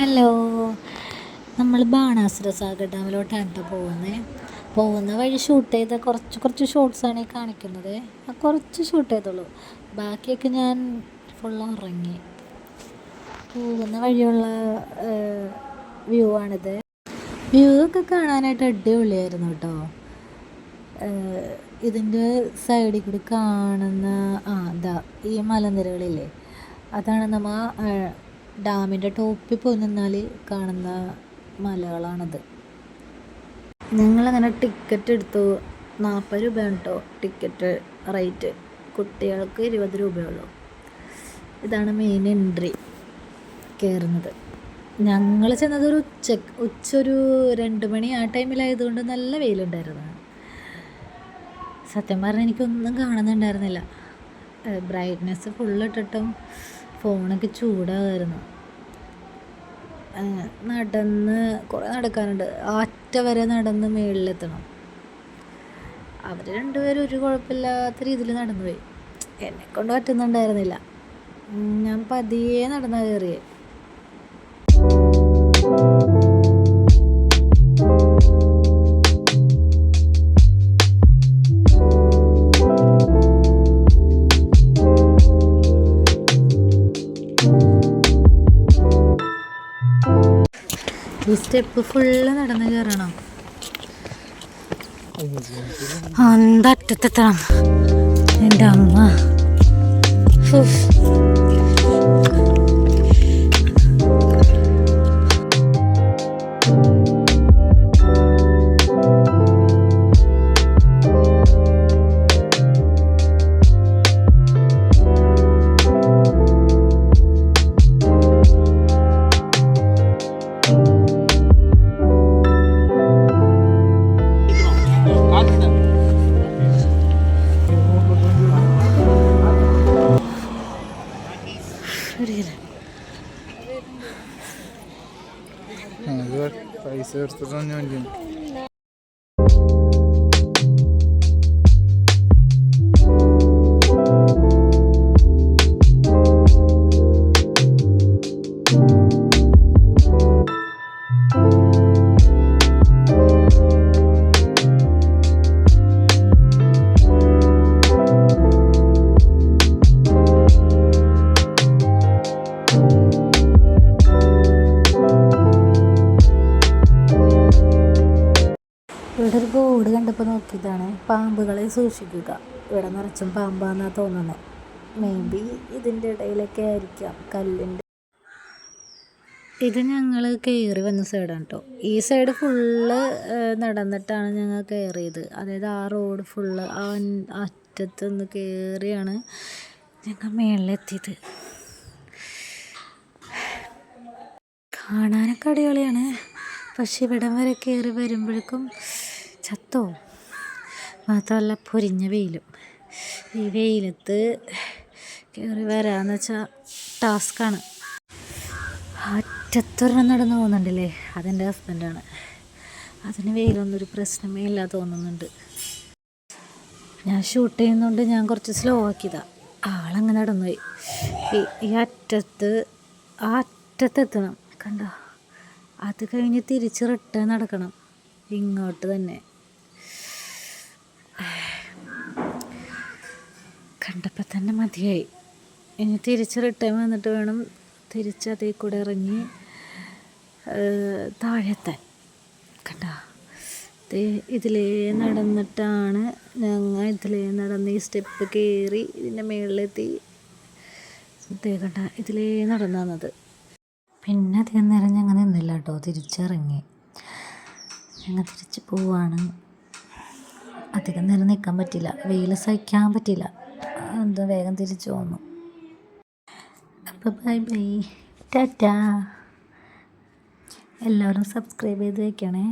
Hello. നമ്മൾ ബാണാസുര സാഗർ ഡാമിലോട്ടാണ് കേട്ടോ പോകുന്നത് പോകുന്ന വഴി ഷൂട്ട് ചെയ്ത കുറച്ച് കുറച്ച് ഷോട്ട്സാണ് ഈ കാണിക്കുന്നത്. ആ കുറച്ച് ഷൂട്ട് ചെയ്തുള്ളൂ ബാക്കിയൊക്കെ ഞാൻ ഫുൾ ഉറങ്ങി. പോകുന്ന വഴിയുള്ള വ്യൂ ആണിത്. വ്യൂ ഒക്കെ കാണാനായിട്ട് അടിപൊളിയായിരുന്നു കേട്ടോ ഇതിന്റെ സൈഡിൽ കൂടി കാണുന്ന ആ ഇതാ ഈ മലനിരകളില്ലേ? അതാണ് നമ്മൾ ഡാമിന്റെ ടോപ്പിൽ പോയി നിന്നാൽ കാണുന്ന മലകളാണത്. ഞങ്ങളങ്ങനെ ടിക്കറ്റ് എടുത്തു? നാൽപ്പത് രൂപയാണ് കേട്ടോ ടിക്കറ്റ് റേറ്റ് കുട്ടികൾക്ക് ഇരുപത് രൂപയുള്ളൂ. ഇതാണ് മെയിൻ എൻട്രി കയറുന്നത് ഞങ്ങൾ ചെന്നത് ഒരു ഉച്ച ഉച്ച ഒരു രണ്ട് മണി ആ ടൈമിലായതുകൊണ്ട് നല്ല വെയിലുണ്ടായിരുന്നു. സത്യം പറഞ്ഞാൽ എനിക്കൊന്നും കാണുന്നുണ്ടായിരുന്നില്ല ബ്രൈറ്റ്നെസ് ഫുള്ളിട്ടിട്ടും ഫോണൊക്കെ ചൂടാകുമായിരുന്നു നടന്ന് കുറേ നടക്കാനുണ്ട്. ആറ്റ വരെ നടന്ന് മുകളിലെത്തണം അവർ രണ്ടുപേരും ഒരു കുഴപ്പമില്ലാത്ത രീതിയിൽ നടന്നു പോയി എന്നെ കൊണ്ട് പറ്റുന്നുണ്ടായിരുന്നില്ല. ഞാൻ പതിയെ നടന്നാ കയറിയേ. ഈ സ്റ്റെപ്പ് ഫുള്ള് നടന്ന് കയറണം അന്തറ്റത്തെത്തണം എന്റെ അമ്മ. Все, что за ним. ഇവിടെ ഒരു ഗോഡ് കണ്ടപ്പോൾ നോക്കിയതാണ് പാമ്പുകളെ സൂക്ഷിക്കുക. ഇവിടെ നിറച്ചും പാമ്പാന്നാണ് തോന്നുന്നത് മേ ബി ഇതിന്റെ ഇടയിലൊക്കെ ആയിരിക്കാം കല്ലിന്റെ ഇത് ഞങ്ങൾ കയറി വന്ന സൈഡാണ് കേട്ടോ ഈ സൈഡ് ഫുള്ള് നടന്നിട്ടാണ് ഞങ്ങൾ കയറിയത് അതായത് ആ റോഡ് ഫുള്ള് ആ അറ്റത്ത് നിന്ന് കയറിയാണ് ഞങ്ങൾ മേളിലെത്തിയത്. കാണാനൊക്കെ അടിപൊളിയാണ്. പക്ഷെ ഇവിടം വരെ കയറി വരുമ്പോഴേക്കും ചത്തോ? മാത്രമല്ല പൊരിഞ്ഞ വെയിലും. ഈ വെയിലത്ത് കയറി വരാന്ന് വെച്ചാൽ ടാസ്ക്കാണ്. അറ്റത്തൊരെണ്ണം നടന്നു പോകുന്നുണ്ടല്ലേ? അതെന്റെ ഹസ്ബൻഡാണ്. അതിന് വെയിലൊന്നും ഒരു പ്രശ്നമേ ഇല്ല തോന്നുന്നുണ്ട്. ഞാൻ ഷൂട്ട് ചെയ്യുന്നതുകൊണ്ട് ഞാൻ കുറച്ച് സ്ലോ ആക്കിയതാ. ആളങ്ങ് നടന്നുപോയി. ഈ അറ്റത്ത് ആ അറ്റത്തെത്തണം. കണ്ടോ? അത് കഴിഞ്ഞ് തിരിച്ച് റിട്ടേൺ നടക്കണം. ഇങ്ങോട്ട് തന്നെ. കണ്ടപ്പോൾ തന്നെ മതിയായി. ഇനി തിരിച്ച് റിട്ടേൺ വന്നിട്ട് വേണം തിരിച്ച് അതേ കൂടെ ഇറങ്ങി താഴെത്താൻ. കണ്ടോ? ഇതിലേ നടന്നിട്ടാണ് ഞങ്ങൾ ഇതിലേ നടന്ന് ഈ സ്റ്റെപ്പ് കയറി ഇതിന്റെ മുകളിലെത്തി കണ്ട? ഇതിലേ നടന്നു വന്നത് പിന്നെ അധികം നേരം ഞങ്ങൾ നിന്നില്ല കേട്ടോ തിരിച്ചിറങ്ങി. ഞങ്ങൾ തിരിച്ച് പോവാണ്. അധികം നേരം നിൽക്കാൻ പറ്റില്ല. വെയിൽ സഹിക്കാൻ പറ്റില്ല. എന്താ വേഗം തിരിച്ചു വന്നു അപ്പോൾ ബൈ ബൈ. ടാറ്റാ. എല്ലാവരും സബ്സ്ക്രൈബ് ചെയ്ത് വയ്ക്കണേ